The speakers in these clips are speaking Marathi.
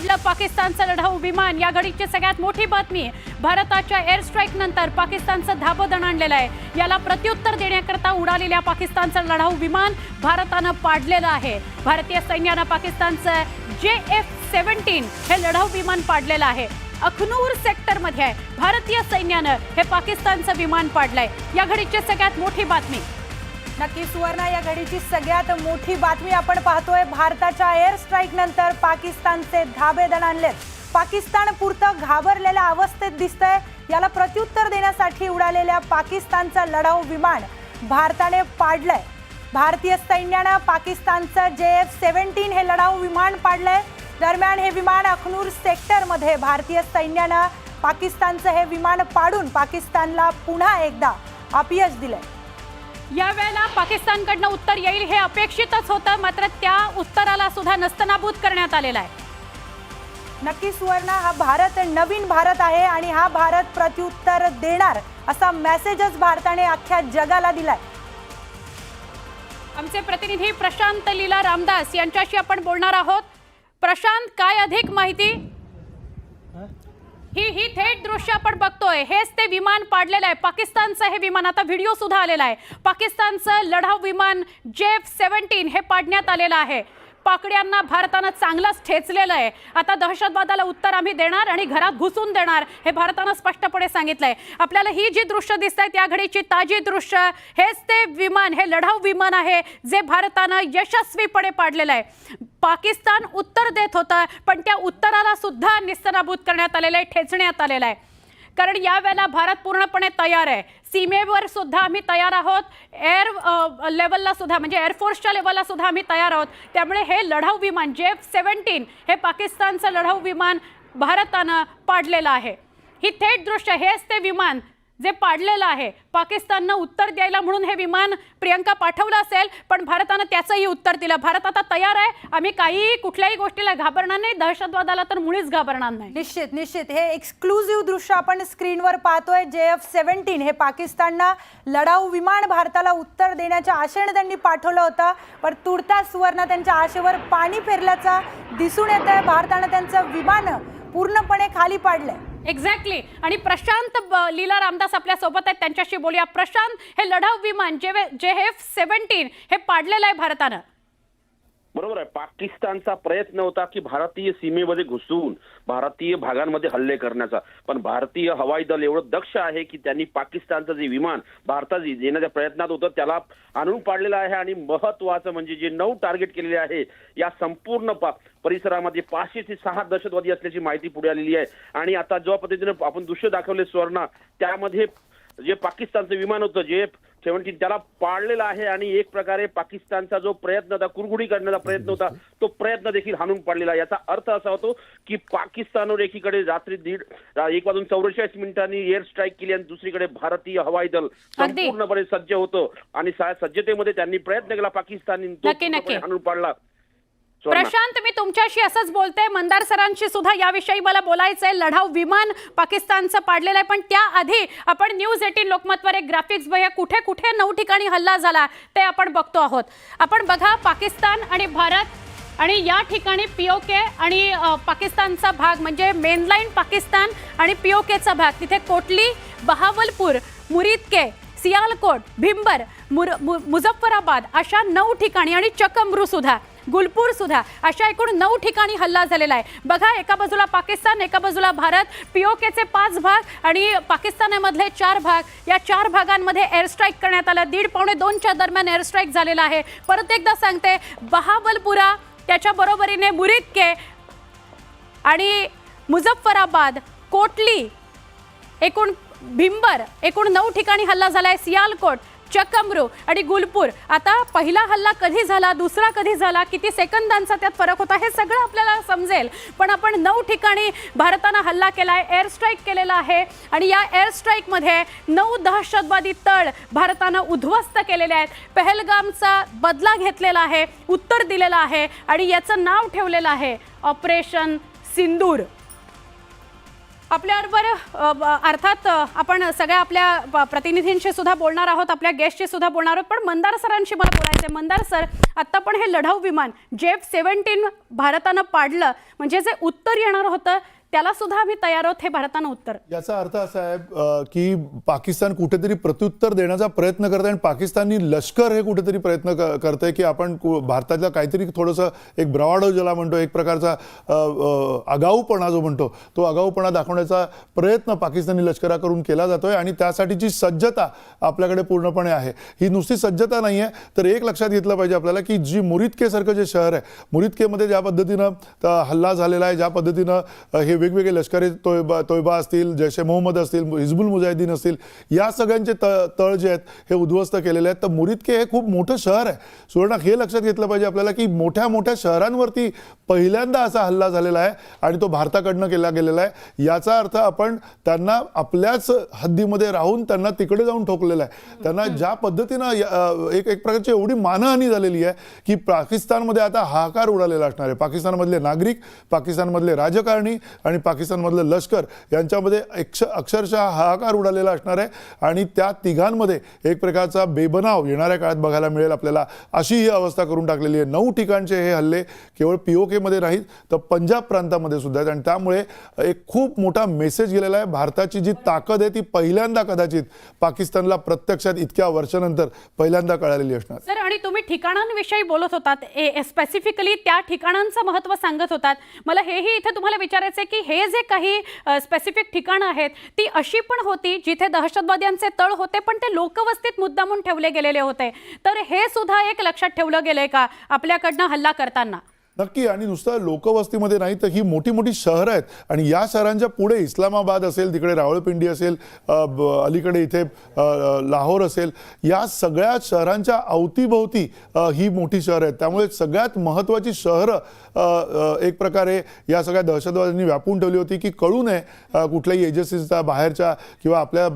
पाडलं पाकिस्तानचं लढाऊ विमान. या घडीची सगळ्यात मोठी बातमी भारताच्या एअर स्ट्राईक नंतर पाकिस्तानचं धाबदण आणलेलं आहे. याला प्रत्युत्तर देण्याकरता उडालेल्या पाकिस्तानचं लढाऊ विमान भारतानं पाडलेलं आहे. भारतीय सैन्यानं पाकिस्तानचं जे एफ सेव्हन्टीन हे लढाऊ विमान पाडलेलं आहे. अखनूर सेक्टरमध्ये आहे भारतीय सैन्यानं हे पाकिस्तानचं विमान पाडलंय. या घडीची सगळ्यात मोठी बातमी. नक्की सुवर्णा या घडीची सगळ्यात मोठी बातमी आपण पाहतोय. भारताच्या एअर स्ट्राईक नंतर पाकिस्तानचे धाबे दण पाकिस्तान पुरतं घाबरलेल्या अवस्थेत दिसतंय. याला प्रत्युत्तर देण्यासाठी उडालेल्या पाकिस्तानचं लढाऊ विमान भारताने पाडलंय. भारतीय सैन्यानं पाकिस्तानचं जे एफ सेव्हन्टीन हे लढाऊ विमान पाडलंय. दरम्यान हे विमान अखनूर सेक्टरमध्ये भारतीय सैन्यानं पाकिस्तानचं हे विमान पाडून पाकिस्तानला पुन्हा एकदा अपयश दिलंय. यावेळेला पाकिस्तानकडनं उत्तर येईल हे अपेक्षितच होतं मात्र त्या उत्तराला सुद्धा नस्तनाबूत करण्यात आलेला आहे. नक्की सुवर्णा हा भारत नवीन भारत आहे आणि हा भारत प्रत्युत्तर देणार असा मेसेजच भारताने अख्ख्या जगाला दिलाय. आमचे प्रतिनिधी प्रशांत लीला रामदास यांच्याशी आपण बोलणार आहोत. प्रशांत काय अधिक माहिती? ही ही थेट दृश्य आपण बघतोय. हेच ते विमान पाडलेलं आहे. पाकिस्तानचं हे विमान आता व्हिडिओ सुद्धा आलेला आहे. पाकिस्तानचं लढाऊ विमान जेफ सेव्हन्टीन हे पाडण्यात आलेलं आहे. पाकड्यांना भारतानं चांगलंच ठेचलेलं आहे. आता दहशतवादाला उत्तर आम्ही देणार आणि घरात घुसून देणार हे भारतानं स्पष्टपणे सांगितलंय. आपल्याला ही जी दृश्य दिसत आहेत या घडीची ताजी दृश्य हेच ते विमान हे लढाऊ विमान आहे जे भारतानं यशस्वीपणे पाडलेलं आहे. पाकिस्तान उत्तर देत होतं पण त्या उत्तराला सुद्धा निस्तनाभूत करण्यात आलेलं आहे ठेचण्यात आलेलं आहे. कारण यावेळेला भारत पूर्णपणे तयार आहे. सीमेवर सुद्धा आम्ही तयार आहोत. एअर लेवलला सुद्धा म्हणजे एअरफोर्सच्या लेवलला सुद्धा आम्ही तयार आहोत. त्यामुळे हे लढाऊ विमान जे सेव्हन्टीन हे पाकिस्तानचं लढाऊ विमान भारतानं पाडलेलं आहे. ही थेट दृश्य हेच ते विमान जे पाडलेलं आहे. पाकिस्ताननं उत्तर द्यायला म्हणून हे विमान प्रियंका पाठवलं असेल पण भारतानं त्याचंही उत्तर दिलं. भारत आता तयार आहे. आम्ही काही कुठल्याही गोष्टीला घाबरणार नाही. दहशतवादाला तर मुळीच घाबरणार नाही. निश्चित निश्चित. हे एक्सक्लुझिव्ह दृश्य आपण स्क्रीनवर पाहतोय. जे एफ सेव्हन्टीन हे पाकिस्ताननं लढाऊ विमान भारताला उत्तर देण्याच्या आशेने त्यांनी पाठवलं होतं. पण तुर्तास सुवर्ण त्यांच्या आशेवर पाणी फेरल्याचं दिसून येत आहे भारतानं त्यांचं विमान पूर्णपणे खाली पाडलंय. एक्झॅक्टली आणि प्रशांत ब- लीला रामदास आपल्यासोबत आहेत. त्यांच्याशी बोलूया. प्रशांत हे लढाऊ विमान जे जे एफ सेव्हन्टीन हे पाडलेलं आहे भारतानं. बरोबर आहे. पाकिस्तानचा प्रयत्न होता की भारतीय सीमेमध्ये घुसून भारतीय भागांमध्ये हल्ले करण्याचा. पण भारतीय हवाई दल एवढं दक्ष आहे की त्यांनी पाकिस्तानचं जे विमान भारतात येण्याच्या प्रयत्नात होतं त्याला आणून पाडलेलं आहे. आणि महत्वाचं म्हणजे जे नऊ टार्गेट केलेले आहे या संपूर्ण पा- परिसरामध्ये पाचशे ते सहा दहशतवादी असल्याची माहिती पुढे आलेली आहे. आणि आता ज्या पद्धतीने आपण दृश्य दाखवले स्वर्णा त्यामध्ये जे पाकिस्तानचं विमान होतं जे सेव्हन्टीन त्याला पाडलेलं आहे आणि एक प्रकारे पाकिस्तानचा जो प्रयत्न होता कुरघुडी करण्याचा प्रयत्न होता तो प्रयत्न देखील हाणून पाडलेला. याचा अर्थ असा होतो की पाकिस्तानवर एकीकडे रात्री दीड एक वाजून चौवेचाळीस मिनिटांनी एअर स्ट्राईक केली आणि दुसरीकडे भारतीय हवाई दल. संपूर्णपणे सज्ज होतं आणि सज्जतेमध्ये त्यांनी प्रयत्न केला पाकिस्तानी तो हाणून पाडला. प्रशांत मी तुमच्याशी असंच बोलते. मंदार सरांशी सुद्धा याविषयी मला बोलायचंय. लढाऊ विमान पाकिस्तानचं पाडलेलं आहे. पण त्याआधी आपण न्यूज एटीन लोकमतवर एक ग्राफिक्स बघूया. कुठे कुठे नऊ ठिकाणी हल्ला झाला ते आपण बघतो आहोत. आपण बघा पाकिस्तान आणि भारत आणि या ठिकाणी पीओके आणि पाकिस्तानचा भाग म्हणजे मेनलाईन पाकिस्तान आणि पीओकेचा भाग. तिथे कोटली बहावलपूर मुरीदके सियालकोट भिंबर मुर मु- मुझफ्फराबाद अशा नऊ ठिकाणी आणि चकमरू सुद्धा. गुलपूर सुद्धा. अशा एकूण नऊ ठिकाणी हल्ला झालेला आहे. बघा एका बाजूला पाकिस्तान एका बाजूला भारत. पीओकेचे पाच भाग आणि पाकिस्तानामधले चार भाग. या चार भागांमध्ये एअर स्ट्राईक करण्यात आला. दीड पावणे दोनच्या दरम्यान एअर स्ट्राईक झालेला आहे. परत एकदा सांगते बहाबलपुरा त्याच्या बरोबरीने मुरिदके आणि मुझफ्फराबाद कोटली एकूण भिंबर एकूण नऊ ठिकाणी हल्ला झाला आहे सियालकोट चकमरू आणि गुलपूर. आता पहिला हल्ला कधी झाला दुसरा कधी झाला किती सेकंदांचा त्यात फरक होता हे सगळं आपल्याला समजेल. पण आपण नऊ ठिकाणी भारतानं हल्ला केला आहे एअर स्ट्राईक केलेला आहे. आणि या एअर स्ट्राईकमध्ये नऊ दहशतवादी तळ भारतानं उद्ध्वस्त केलेले आहेत. पहलगामचा बदला घेतलेला आहे उत्तर दिलेलं आहे आणि याचं नाव ठेवलेलं आहे ऑपरेशन सिंदूर. आपल्याबरोबर अर्थात आपण सगळ्या आपल्या प- प्रतिनिधींशी सुद्धा बोलणार आहोत आपल्या गेस्टशी सुद्धा बोलणार आहोत पण मंदार सरांशी मला बोलायचं आहे मंदार सर आत्ता पण हे लढाऊ विमान जेफ सेव्हन्टीन भारतानं पाडलं म्हणजे जे उत्तर येणार होतं त्याला सुद्धा आम्ही तयार आहोत हे भारतानं उत्तर. याचा अर्थ असा आहे की पाकिस्तान कुठेतरी प्रत्युत्तर देण्याचा प्रयत्न करत आहे आणि पाकिस्तानी लष्कर हे कुठेतरी प्रयत्न करत आहे की आपण भारताचा काहीतरी थोडंसं एक ब्रवाडो ज्याला म्हणतो एक प्रकारचा आगाऊपणा जो म्हणतो तो आगाऊपणा दाखवण्याचा प्रयत्न पाकिस्तानी लष्कराकडून केला जातोय आणि त्यासाठीची सज्जता आपल्याकडे पूर्णपणे आहे. ही नुसती सज्जता नाही आहे तर एक लक्षात घेतलं पाहिजे आपल्याला की जी मुरिदकेसारखं जे शहर आहे मुरिदकेमध्ये ज्या पद्धतीनं हल्ला झालेला आहे ज्या पद्धतीनं हे वेगवेगळे लष्करी तोयबा तोयबा असतील जैश ए मोहम्मद असतील हिजबुल मुजाहिदीन असतील या सगळ्यांचे त तळ जे आहेत हे उद्ध्वस्त केलेले आहेत. तर मुरिदके हे खूप मोठं शहर आहे. सुवर्ण हे लक्षात घेतलं पाहिजे आपल्याला की मोठ्या मोठ्या शहरांवरती पहिल्यांदा असा हल्ला झालेला आहे आणि तो भारताकडनं केला गेलेला आहे. याचा अर्थ आपण त्यांना आपल्याच हद्दीमध्ये राहून त्यांना तिकडे जाऊन ठोकलेलं आहे. त्यांना ज्या पद्धतीनं एक एक प्रकारची एवढी मानहानी झालेली आहे की पाकिस्तानमध्ये आता हाहाकार उडालेला असणार आहे. पाकिस्तानमधले नागरिक पाकिस्तानमधले राजकारणी आणि पाकिस्तानमधलं लष्कर यांच्यामध्ये अक्ष अक्षरशः हाहाकार उडालेला असणार आहे. आणि त्या तिघांमध्ये एक प्रकारचा बेबनाव येणाऱ्या काळात बघायला मिळेल आपल्याला. अशी ही अवस्था करून टाकलेली आहे. नऊ ठिकाणचे हे हल्ले केवळ पी ओ केमध्ये नाहीत तर पंजाब प्रांतामध्ये सुद्धा आहेत. आणि त्यामुळे एक खूप मोठा मेसेज गेलेला आहे. भारताची जी ताकद आहे ती पहिल्यांदा कदाचित पाकिस्तानला प्रत्यक्षात इतक्या वर्षानंतर पहिल्यांदा कळालेली असणार. सर आणि तुम्ही ठिकाणांविषयी बोलत होतात. स्पेसिफिकली त्या ठिकाणांचं महत्त्व सांगत होतात. मला हेही इथे तुम्हाला विचारायचं आहे की हे जे काही स्पेसिफिक ठिकाणं आहेत ती अशी पण होती जिथे दहशतवाद्यांचे तळ होते पण ते लोकवस्तीत मुद्दामून ठेवले गेलेले होते. तर हे सुद्धा एक लक्षात ठेवलं गेलंय का? आपल्याकडनं हल्ला करताना. नक्की आणि नुसतं लोकवस्तीमध्ये नाही तर ही मोठी मोठी शहरं आहेत. आणि या शहरांच्या पुढे इस्लामाबाद असेल तिकडे रावळपिंडी असेल अलीकडे इथे लाहोर असेल या सगळ्या शहरांच्या अवतीभोवती ही मोठी शहरं आहेत. त्यामुळे सगळ्यात महत्त्वाची शहरं एक प्रकारे या सगळ्या दहशतवाद्यांनी व्यापून ठेवली होती की कळू नये कुठल्याही एजन्सीजचा बाहेरच्या किंवा आपल्या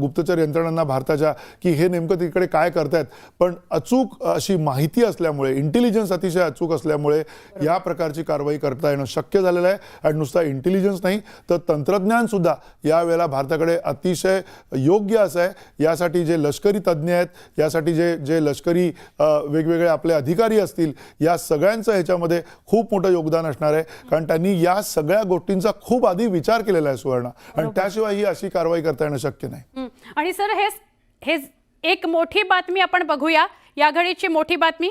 गुप्तचर यंत्रणांना भारताच्या की हे नेमकं तिकडे काय करतायत. पण अचूक अशी माहिती असल्यामुळे इंटेलिजन्स अतिशय अचूक असल्यामुळे या प्रकारची कारवाई करता येणं शक्य झालेलं आहे. आणि नुसता इंटेलिजन्स नाही तर तंत्रज्ञान सुद्धा यावेळेला भारताकडे अतिशय योग्य असं आहे. यासाठी जे लष्करी तज्ज्ञ आहेत यासाठी जे जे लष्करी वेगवेगळे आपले अधिकारी असतील या सगळ्यांचं ह्याच्यामध्ये खूप मोठं योगदान असणार आहे. कारण त्यांनी या सगळ्या गोष्टींचा खूप आधी विचार केलेला आहे सुवर्ण. आणि त्याशिवाय ही अशी कारवाई करता येणं शक्य नाही. आणि सर हे हे एक मोठी बातमी आपण बघूया. या घडीची मोठी बातमी?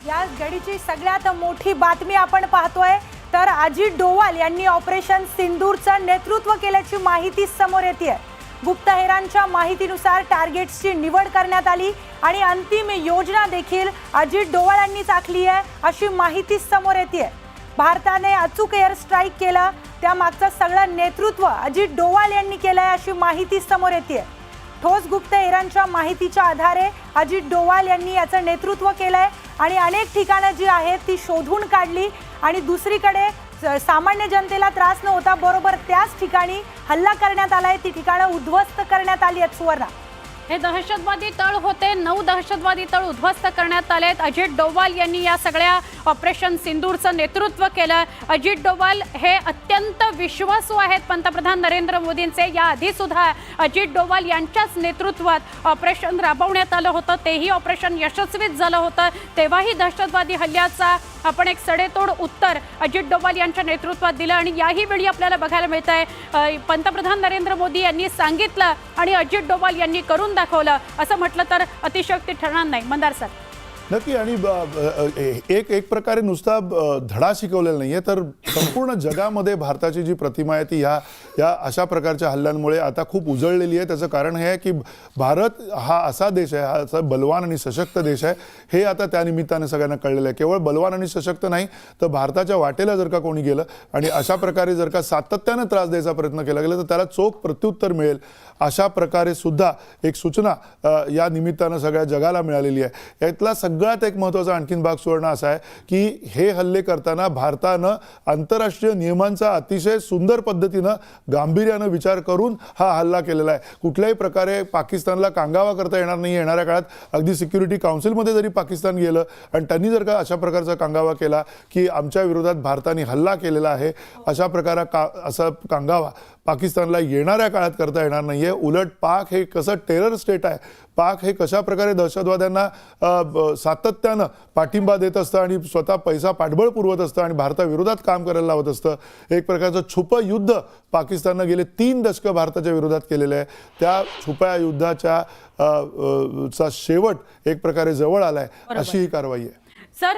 या घडीची सगळ्यात मोठी बातमी आपण पाहतोय. तर अजित डोवाल यांनी ऑपरेशन सिंदूरचं नेतृत्व केल्याची माहिती समोर येते गुप्तहेरांच्या माहितीनुसार टार्गेट्सची निवड करण्यात आली आणि अंतिम योजना देखील अजित डोवाल यांनीच आखली आहे अशी माहिती समोर येते भारताने अचूक एअर स्ट्राईक केलं त्यामागचं सगळं नेतृत्व अजित डोवाल यांनी केलं आहे अशी माहिती समोर येते ठोस गुप्त एरांच्या माहितीच्या आधारे अजित डोवाल यांनी याचं नेतृत्व केलंय आणि अनेक ठिकाणं जी आहेत ती शोधून काढली आणि दुसरीकडे स- सामान्य जनतेला त्रास न होता बरोबर त्याच ठिकाणी हल्ला करण्यात आलाय ती ठिकाणं उद्ध्वस्त करण्यात आली आहेत सुवर्णा. हे दहशतवादी तळ होते. नऊ दहशतवादी तळ उद्ध्वस्त करण्यात आले आहेत अजित डोवाल यांनी या सगळ्या ऑपरेशन सिंदूरचं नेतृत्व केलं. अजित डोवाल हे अत्यंत विश्वासू आहेत. पंतप्रधान नरेंद्र मोदींचे या सुद्धा अजित डोवाल यांच्याच नेतृत्वात ऑपरेशन राबवण्यात आलं होतं. तेही ऑपरेशन यशस्वीच झालं होतं. तेव्हाही दहशतवादी हल्ल्याचा आपण एक सडेतोड उत्तर अजित डोवाल यांच्या नेतृत्वात दिलं आणि याही वेळी आपल्याला बघायला मिळत आहे पंतप्रधान नरेंद्र मोदी यांनी सांगितलं आणि अजित डोवाल यांनी करून दाखवलं. असं म्हटलं तर अतिशयोक्ती ठरणार नाही. मंदार सर. नक्की आणि ब- एक एक प्रकारे नुसता धडा शिकवलेला नाही आहे तर संपूर्ण जगामध्ये भारताची जी प्रतिमा आहे ती ह्या या अशा प्रकारच्या हल्ल्यांमुळे आता खूप उजळलेली आहे. त्याचं कारण हे आहे की भारत हा असा देश आहे हा असा बलवान आणि सशक्त देश आहे. हे आता त्या निमित्ताने सगळ्यांना कळलेलं आहे. केवळ बलवान आणि सशक्त नाही तर भारताच्या वाटेला जर का कोणी गेलं आणि अशा प्रकारे जर का सातत्यानं त्रास द्यायचा प्रयत्न केला गेला तर त्याला चोख प्रत्युत्तर मिळेल अशा प्रकारे सुद्धा एक सूचना या निमित्तानं सगळ्या जगाला मिळालेली आहे. यातला सगळ्यात एक महत्त्वाचा आणखीन भाग सुवर्ण असा आहे की हे हल्ले करताना भारतानं आंतरराष्ट्रीय नियमांचा अतिशय सुंदर पद्धतीनं गांभीर्यानं विचार करून हा हल्ला केलेला आहे. कुठल्याही प्रकारे पाकिस्तानला कांगावा करता येणार नाही येणाऱ्या काळात अगदी सिक्युरिटी काउन्सिलमध्ये जरी पाकिस्तान गेलं आणि त्यांनी जर का अशा प्रकारचा कांगावा केला की आमच्या विरोधात भारताने हल्ला केलेला आहे अशा प्रकारा का असा कांगावा पाकिस्तानला येणाऱ्या काळात करता येणार नाहीये. उलट पाक हे कसं टेरर स्टेट आहे? पाक हे कशा प्रकारे दहशतवाद्यांना सातत्यानं पाठिंबा देत असतं आणि स्वतः पैसा पाठबळ पुरवत असतं आणि भारताविरोधात काम करायला लावत असतं? एक प्रकारचं छुपं युद्ध पाकिस्ताननं गेले तीन दशकं भारताच्या विरोधात केलेलं आहे. त्या छुप्या युद्धाच्या चा शेवट एक प्रकारे जवळ आलाय. अशी ही कारवाई आहे. सर